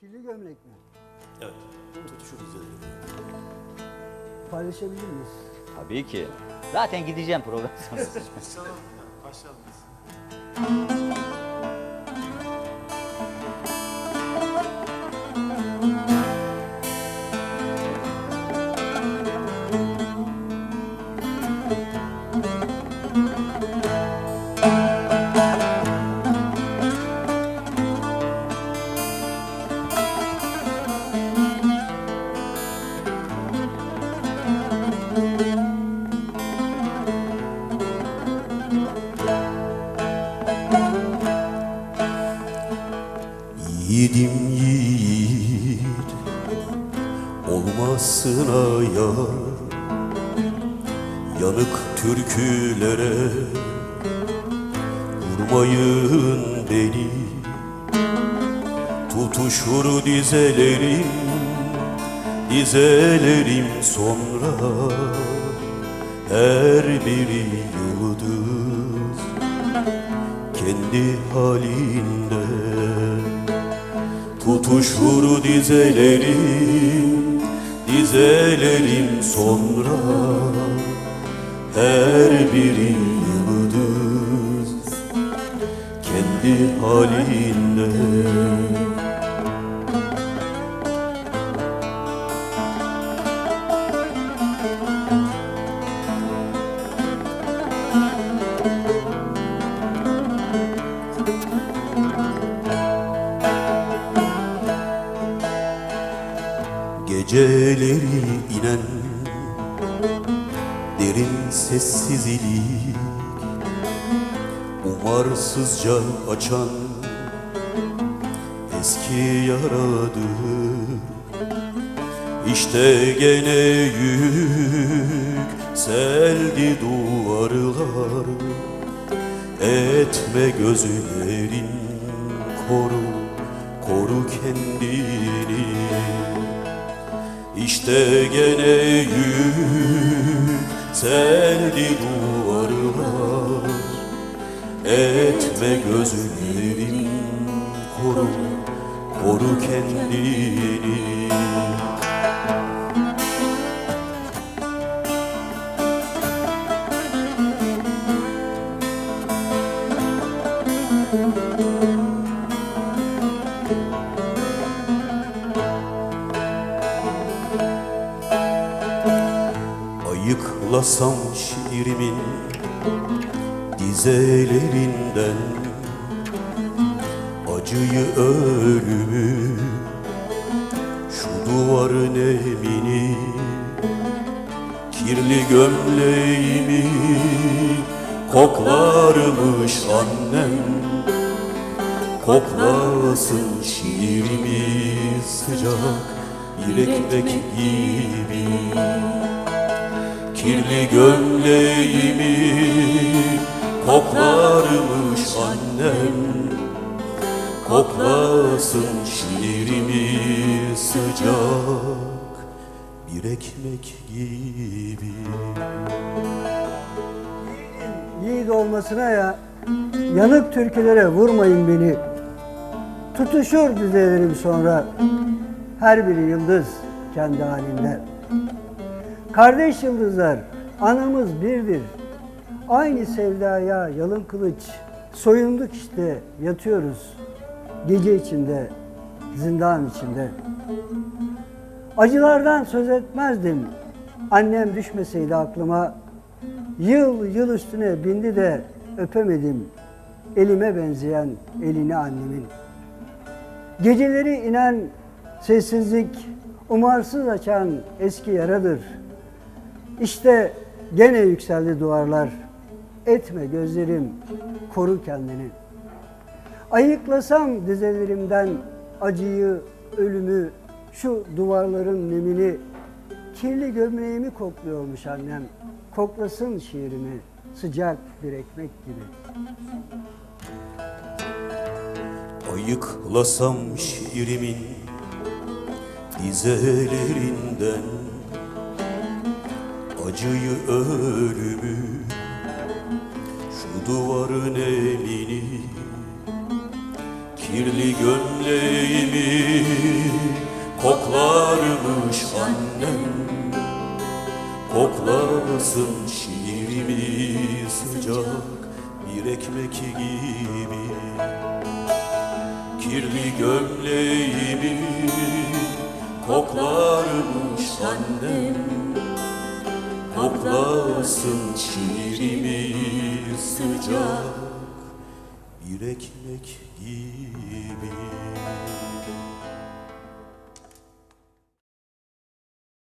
Kirli gömlek mi? Evet. Tutuşuruz dedi. Paylaşabilir miyiz? Tabii ki. Zaten gideceğim program sonrası. Başlayalım. Yiğidim yiğit olmasına yar Yanık türkülere vurmayın beni. Tutuşur dizelerim, dizelerim sonra. Her biri yıldız kendi halinde Tutuşur dizelerim, dizelerim sonra. Her biri yıldız kendi halinde Geceleri inen derin sessizlik Umarsızca açan eski yaradır İşte gene yükseldi duvarlar Etme gözlerin koru, koru kendini İşte gene yükseldi duvarlar Etme gözlerin koru, koru kendini Ayıklasam şiirimin dizelerinden. Acıyı ölümü şu duvarın emini Kirli gömleğimi koklarmış annem. Koklasın şiirimi sıcak bir ekmek gibi Kirli gömleğimi koklarmış annem Koklasın şiirimi sıcak bir ekmek gibi Yiğit olmasına ya yanık türkülere vurmayın beni. Tutuşur dizelerim sonra her biri yıldız kendi halinde. Kardeş yıldızlar anamız birdir. Aynı sevdaya yalın kılıç soyunduk işte yatıyoruz. Gece içinde, zindan içinde. Acılardan söz etmezdim. Annem düşmeseydi aklıma Yıl yıl üstüne bindi de öpemedim elime benzeyen elini annemin. Geceleri inen sessizlik umarsız açan eski yaradır. İşte gene yükseldi duvarlar. Etme gözlerim, koru kendini. Ayıklasam dizelerimden acıyı, ölümü, şu duvarların nemini, kirli gömleğimi kokluyormuş annem. Koklasın şiirimi, sıcak bir ekmek gibi. Ayıklasam şiirimin dizelerinden Acıyı ölümü şu duvarın emini Kirli gömleğimi koklarmış annem. Koklasın şiirimi sıcak bir ekmek gibi. Kirli gömleğimi koklarmış annem Koklasın şiirimi sıcak bir ekmek gibi